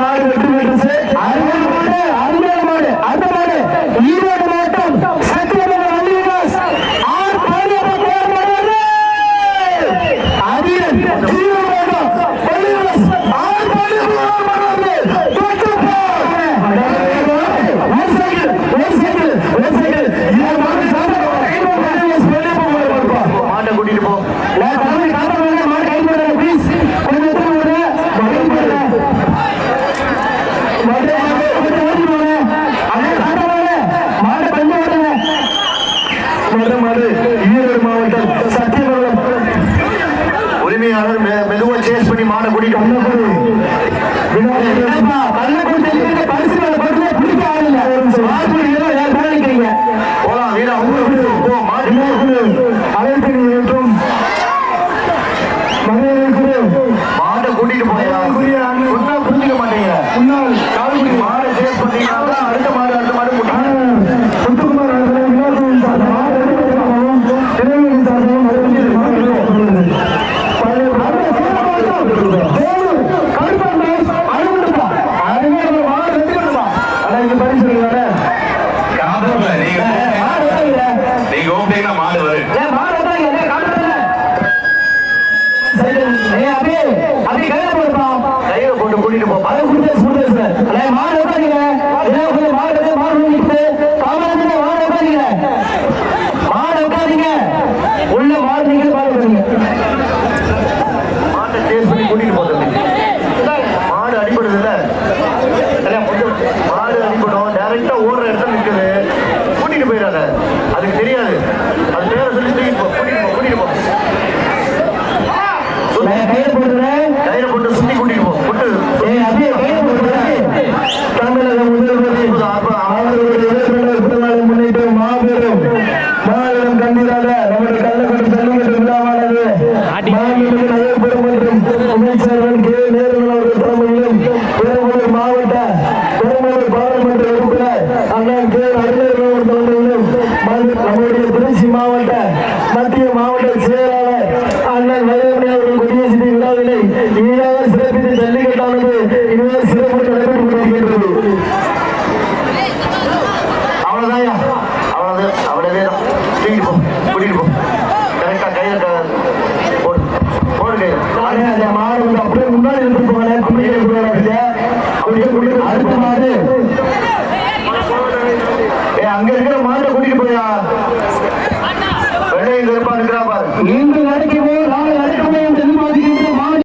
மாடு வெற்றி பெற்று அருமையான மாடு அருமையான மாடு அந்த மாடு. கையில போட்டு கூட்டிட்டு போ. அதை கொடுத்து கொடுத்து மாடு உட்காருங்க மாடு மாடு நிற்கிறது தாமதத்துல மாடு உட்காருங்க மாடு உட்காருங்க உள்ள மாடு நீங்க மாடு உட்காருங்க மாட்டை டேஸ்ட் பண்ணி கூட்டிட்டு போகிறது மாடு அடிபடுது மாடு அடிபடும். டைரக்டா ஓடுற இடத்துல நிற்குது கூட்டிட்டு போயிடாத. நம்முடைய திருச்சி மாவட்ட மத்திய மாவட்ட செயலாளர் அண்ணன் வயல்மணி அவர்கள் கொடியேற்றி விழாவினை சிறப்பித்து ஜல்லிக்கட்டானது. இனிதாக சிறப்பு